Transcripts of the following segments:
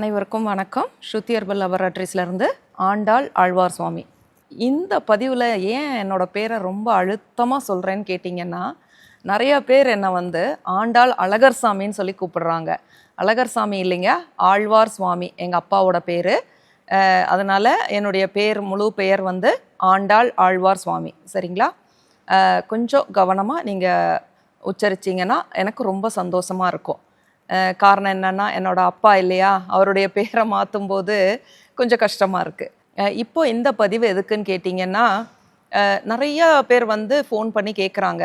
அனைவருக்கும் வணக்கம். ஸ்ருதி அர்பல் லபரட்டரிஸ்லேருந்து ஆண்டாள் ஆழ்வார் சுவாமி. இந்த பதிவில் ஏன் என்னோட பேரை ரொம்ப அழுத்தமாக சொல்கிறேன்னு கேட்டிங்கன்னா நிறைய பேர் என்னை வந்து ஆண்டாள் அழகர் சாமின்னு சொல்லி கூப்பிடுறாங்க. அழகர் சாமி இல்லைங்க ஆழ்வார் சுவாமி எங்கள் அப்பாவோட பேர். அதனால் என்னுடைய பேர் முழு பெயர் வந்து ஆண்டாள் ஆழ்வார் சுவாமி. சரிங்களா? கொஞ்சம் கவனமாக நீங்கள் உச்சரிச்சிங்கன்னா எனக்கு ரொம்ப சந்தோஷமாக இருக்கும். காரணம் என்னன்னா என்னோட அப்பா இல்லையா அவருடைய பேரை மாற்றும் போது கொஞ்சம் கஷ்டமாக இருக்குது இப்போ இந்த பதிவு எதுக்குன்னு கேட்டிங்கன்னா நிறைய பேர் வந்து ஃபோன் பண்ணி கேட்குறாங்க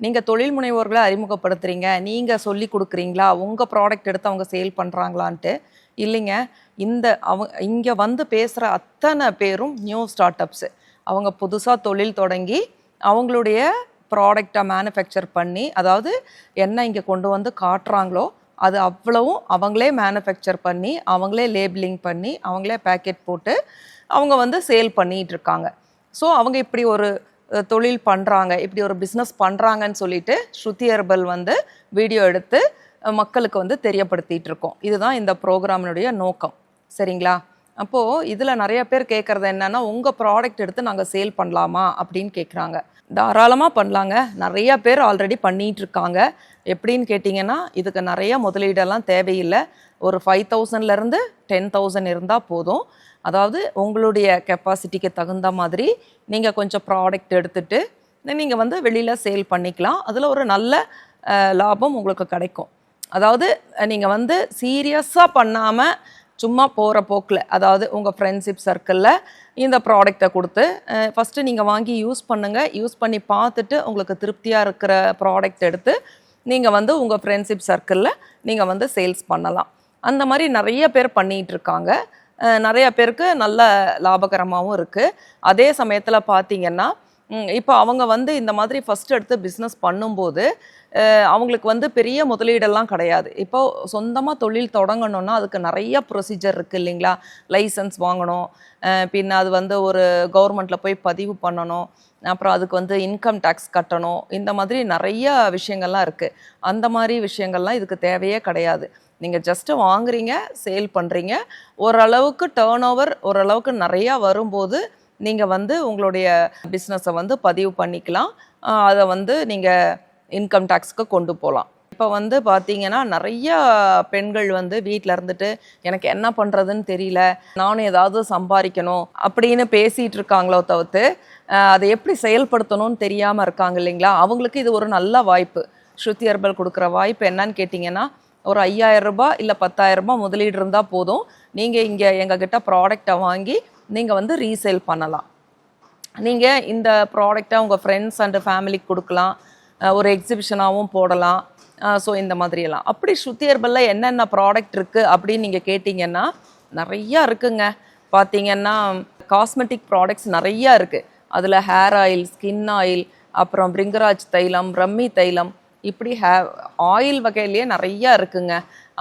நீங்கள் தொழில் முனைவோர்களை அறிமுகப்படுத்துறீங்க நீங்கள் சொல்லி கொடுக்குறீங்களா உங்கள் ப்ராடக்ட் எடுத்து அவங்க சேல் பண்ணுறாங்களான்ட்டு இல்லைங்க இந்த அவங்க இங்கே வந்து பேசுகிற அத்தனை பேரும் நியூ ஸ்டார்ட் அப்ஸு அவங்க புதுசாக தொழில் தொடங்கி அவங்களுடைய ப்ராடக்டை மேனுஃபேக்சர் பண்ணி அதாவது என்ன இங்கே கொண்டு வந்து காட்டுறாங்களோ அது அவ்வளவும் அவங்களே மேனுஃபேக்சர் பண்ணி அவங்களே லேபிளிங் பண்ணி அவங்களே பேக்கெட் போட்டு அவங்க வந்து சேல் பண்ணிகிட்டு இருக்காங்க. ஸோ அவங்க இப்படி ஒரு தொழில் பண்ணுறாங்க இப்படி ஒரு பிஸ்னஸ் பண்ணுறாங்கன்னு சொல்லிட்டு ஸ்ருதி ஹெர்பல் வந்து வீடியோ எடுத்து மக்களுக்கு வந்து தெரியப்படுத்திட்டு இருக்கோம். இதுதான் இந்த ப்ரோக்ராமினுடைய நோக்கம். சரிங்களா? அப்போது இதில் நிறைய பேர் கேட்குறது என்னன்னா உங்கள் ப்ராடக்ட் எடுத்து நாங்கள் சேல் பண்ணலாமா? அப்படின்னு கேட்குறாங்க தாராளமாக பண்ணலாங்க. நிறைய பேர் ஆல்ரெடி பண்ணிகிட்டு இருக்காங்க. எப்படின்னு கேட்டிங்கன்னா இதுக்கு நிறைய முதலீடெல்லாம் தேவையில்லை. ஒரு ஃபைவ் தௌசண்ட்லேருந்து டென் தௌசண்ட் இருந்தால் போதும். அதாவது உங்களுடைய கெப்பாசிட்டிக்கு தகுந்த மாதிரி நீங்கள் கொஞ்சம் ப்ராடக்ட் எடுத்துகிட்டு நீங்கள் வந்து வெளியில் சேல் பண்ணிக்கலாம். அதில் ஒரு நல்ல லாபம் உங்களுக்கு கிடைக்கும். அதாவது நீங்கள் வந்து சீரியஸாக பண்ணாமல் சும்மா போகிற போக்கில் அதாவது உங்கள் ஃப்ரெண்ட்ஷிப் சர்க்கிளில் இந்த ப்ராடக்டை கொடுத்து ஃபஸ்ட்டு நீங்கள் வாங்கி யூஸ் பண்ணுங்கள் யூஸ் பண்ணி பார்த்துட்டு உங்களுக்கு திருப்தியாக இருக்கிற ப்ராடக்ட் எடுத்து நீங்கள் வந்து உங்கள் ஃப்ரெண்ட்ஷிப் சர்க்கிளில் நீங்கள் வந்து சேல்ஸ் பண்ணலாம். அந்த மாதிரி நிறைய பேர் பண்ணிகிட்டு இருக்காங்க. நிறைய பேருக்கு நல்ல லாபகரமாகவும் இருக்குது அதே சமயத்தில் பார்த்தீங்கன்னா இப்போ அவங்க வந்து இந்த மாதிரி ஃபஸ்ட் எடுத்து பிஸ்னஸ் பண்ணும்போது அவங்களுக்கு வந்து பெரிய முதலீடெல்லாம் கிடையாது. இப்போ சொந்தமாக தொழில் தொடங்கணும்னா அதுக்கு நிறைய ப்ரொசீஜர் இருக்குது இல்லைங்களா? லைசன்ஸ் வாங்கணும். பின்ன அது வந்து ஒரு கவர்மெண்ட்டில் போய் பதிவு பண்ணணும். அப்புறம் அதுக்கு வந்து இன்கம் டேக்ஸ் கட்டணும். இந்த மாதிரி நிறைய விஷயங்கள்லாம் இருக்குது அந்த மாதிரி விஷயங்கள்லாம் இதுக்கு தேவையே கிடையாது. நீங்கள் ஜஸ்ட்டு வாங்குறீங்க சேல் பண்ணுறீங்க ஓரளவுக்கு டேர்ன் ஓவர் ஓரளவுக்கு நிறையா வரும்போது நீங்கள் வந்து உங்களுடைய பிஸ்னஸை வந்து பதிவு பண்ணிக்கலாம். அதை வந்து நீங்கள் இன்கம் டேக்ஸ்க்கு கொண்டு போகலாம் இப்போ வந்து பார்த்தீங்கன்னா நிறைய பெண்கள் வந்து வீட்டில் இருந்துட்டு எனக்கு என்ன பண்ணுறதுன்னு தெரியல நானும் ஏதாவது சம்பாதிக்கணும் அப்படின்னு பேசிகிட்டு இருக்காங்களோ தவிர்த்து அதை எப்படி செயல்படுத்தணும்னு தெரியாமல் இருக்காங்க இல்லைங்களா? அவங்களுக்கு இது ஒரு நல்ல வாய்ப்பு. ஸ்ருதி அர்பல் கொடுக்குற வாய்ப்பு என்னன்னு கேட்டிங்கன்னா ஒரு ஐயாயிரம் ரூபாய் இல்லை பத்தாயிரம் ரூபாய் முதலீடு இருந்தால் போதும். நீங்கள் இங்கே எங்ககிட்ட ப்ராடக்டை வாங்கி நீங்கள் வந்து ரீசேல் பண்ணலாம். நீங்கள் இந்த ப்ராடக்டை உங்கள் ஃப்ரெண்ட்ஸ் அண்ட் ஃபேமிலிக்கு கொடுக்கலாம். ஒரு எக்ஸிபிஷனாகவும் போடலாம். ஸோ இந்த மாதிரியெல்லாம். அப்படி ஸ்ருதி ஹெர்பலில் என்னென்ன ப்ராடக்ட் இருக்குது அப்படின்னு நீங்கள் கேட்டிங்கன்னா நிறையா இருக்குங்க. பார்த்தீங்கன்னா காஸ்மெட்டிக் ப்ராடக்ட்ஸ் நிறையா இருக்குது அதில் ஹேர் ஆயில் ஸ்கின் ஆயில் அப்புறம் பிரிங்கராஜ் தைலம் ரம்மி தைலம் இப்படி ஹே ஆயில் வகையிலேயே நிறையா இருக்குங்க.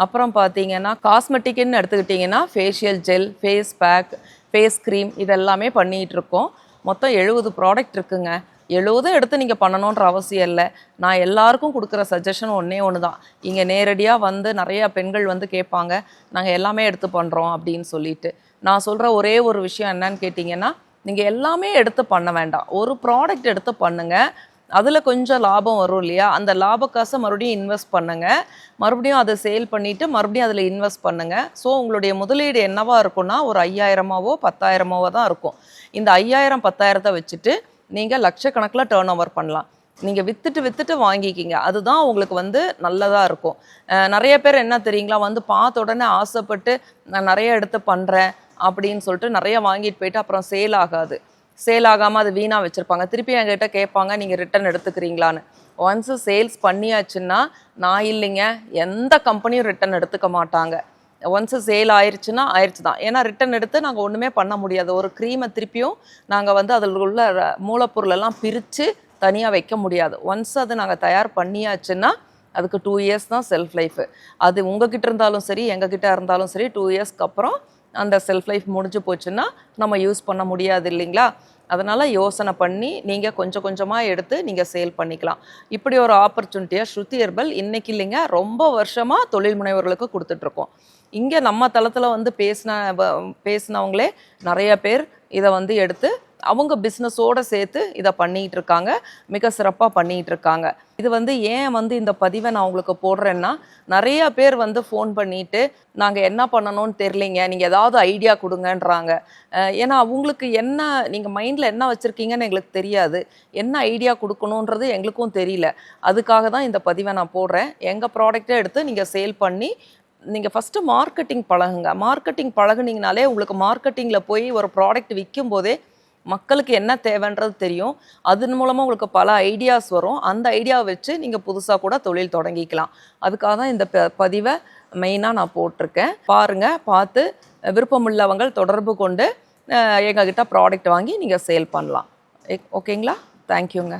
அப்புறம் பார்த்தீங்கன்னா காஸ்மெட்டிக்குன்னு எடுத்துக்கிட்டிங்கன்னா facial gel face pack face cream இதெல்லாமே பண்ணிகிட்ருக்கோம் மொத்தம் எழுபது ப்ராடக்ட் இருக்குங்க. எழுவதும் எடுத்து நீங்கள் பண்ணணுன்ற அவசியம் இல்லை. நான் எல்லாருக்கும் கொடுக்குற சஜஷன் ஒன்றே ஒன்று தான் இங்கே நேரடியாக வந்து நிறையா பெண்கள் வந்து கேட்பாங்க நாங்கள் எல்லாமே எடுத்து பண்ணுறோம் அப்படின்னு சொல்லிட்டு. நான் சொல்கிற ஒரே ஒரு விஷயம் என்னன்னு கேட்டிங்கன்னா நீங்கள் எல்லாமே எடுத்து பண்ண வேண்டாம். ஒரு ப்ராடக்ட் எடுத்து பண்ணுங்கள் அதில் கொஞ்சம் லாபம் வரும் இல்லையா? அந்த லாப காசை மறுபடியும் இன்வெஸ்ட் பண்ணுங்கள் மறுபடியும் அதை சேல் பண்ணிவிட்டு மறுபடியும் அதில் இன்வெஸ்ட் பண்ணுங்கள் ஸோ உங்களுடைய முதலீடு என்னவாக இருக்கும்னா ஒரு ஐயாயிரமாவோ பத்தாயிரமாவோ தான் இருக்கும். இந்த ஐயாயிரம் பத்தாயிரத்தை வச்சுட்டு நீங்கள் லட்சக்கணக்கில் டேர்ன் ஓவர் பண்ணலாம். நீங்கள் வித்துட்டு வித்துட்டு வாங்கிக்கிங்க. அதுதான் உங்களுக்கு வந்து நல்லதாக இருக்கும். நிறைய பேர் என்ன தெரியுங்களா? வந்து பார்த்த உடனே ஆசைப்பட்டு நான் நிறைய எடுத்து பண்ணுறேன் அப்படின்னு சொல்லிட்டு நிறைய வாங்கிட்டு போயிட்டு அப்புறம் சேல் ஆகாது. சேல் ஆகாமல் அது வீணாக வச்சுருப்பாங்க. திருப்பி என்கிட்ட கேட்பாங்க நீங்கள் ரிட்டர்ன் எடுத்துக்கிறீங்களான்னு. ஒன்ஸு சேல்ஸ் பண்ணியாச்சுன்னா நான் இல்லைங்க. எந்த கம்பெனியும் ரிட்டர்ன் எடுத்துக்க மாட்டாங்க. ஒன்ஸு சேல் ஆயிருச்சுன்னா ஆயிடுச்சு தான் ஏன்னா ரிட்டன் எடுத்து நாங்கள் ஒன்றுமே பண்ண முடியாது. ஒரு க்ரீமை திருப்பியும் நாங்கள் வந்து அதில் உள்ள மூலப்பொருளெல்லாம் பிரித்து தனியாக வைக்க முடியாது. ஒன்ஸ் அது நாங்கள் தயார் பண்ணியாச்சுன்னா அதுக்கு டூ இயர்ஸ் தான் செல்ஃப் லைஃபு அது உங்ககிட்ட இருந்தாலும் சரி எங்ககிட்ட இருந்தாலும் சரி டூ இயர்ஸ்க்கு அப்புறம் அந்த செல்ஃப் லைஃப் முடிஞ்சு போச்சுன்னா நம்ம யூஸ் பண்ண முடியாது இல்லைங்களா? அதனால் யோசனை பண்ணி நீங்கள் கொஞ்சம் கொஞ்சமாக எடுத்து நீங்கள் சேல் பண்ணிக்கலாம். இப்படி ஒரு ஆப்பர்ச்சுனிட்டியாக ஸ்ருதி ஹெர்பல் இன்னைக்கு இல்லைங்க ரொம்ப வருஷமாக தொழில் முனைவர்களுக்கு கொடுத்துட்ருக்கோம். இங்கே நம்ம தளத்தில் வந்து பேசின பேசினவங்களே நிறைய பேர் இதை வந்து எடுத்து அவங்க பிஸ்னஸோடு சேர்த்து இதை பண்ணிகிட்டு இருக்காங்க மிக சிறப்பாக பண்ணிகிட்டு இருக்காங்க இது வந்து ஏன் வந்து இந்த பதிவை நான் உங்களுக்கு போடுறேன்னா நிறைய பேர் வந்து ஃபோன் பண்ணிட்டு நாங்கள் என்ன பண்ணணும்னு தெரிலிங்க நீங்கள் ஏதாவது ஐடியா கொடுங்கன்றாங்க. ஏன்னா அவங்களுக்கு என்ன நீங்கள் மைண்டில் என்ன வச்சுருக்கீங்கன்னு எங்களுக்கு தெரியாது. என்ன ஐடியா கொடுக்கணுன்றது எங்களுக்கும் தெரியல. அதுக்காக தான் இந்த பதிவை நான் போடுறேன். எங்கள் ப்ராடக்ட்டை எடுத்து நீங்கள் சேல் பண்ணி நீங்கள் ஃபஸ்ட்டு மார்க்கெட்டிங் பழகுங்க. மார்க்கெட்டிங் பழகுனீங்கனாலே உங்களுக்கு மார்க்கெட்டிங்கில் போய் ஒரு ப்ராடக்ட் விற்கும் போதே மக்களுக்கு என்ன தேவைன்றது தெரியும். அதன் மூலமாக உங்களுக்கு பல ஐடியாஸ் வரும். அந்த ஐடியாவை வச்சு நீங்கள் புதுசாக கூட தொழில் தொடங்கிக்கலாம். அதுக்காக தான் இந்த ப- பதிவை மெயினாக நான் போட்டிருக்கேன். பாருங்கள் பார்த்து விருப்பமுள்ளவங்க தொடர்பு கொண்டு எங்ககிட்ட ப்ராடக்ட் வாங்கி நீங்கள் சேல் பண்ணலாம். ஓகேங்களா? தேங்க்யூங்க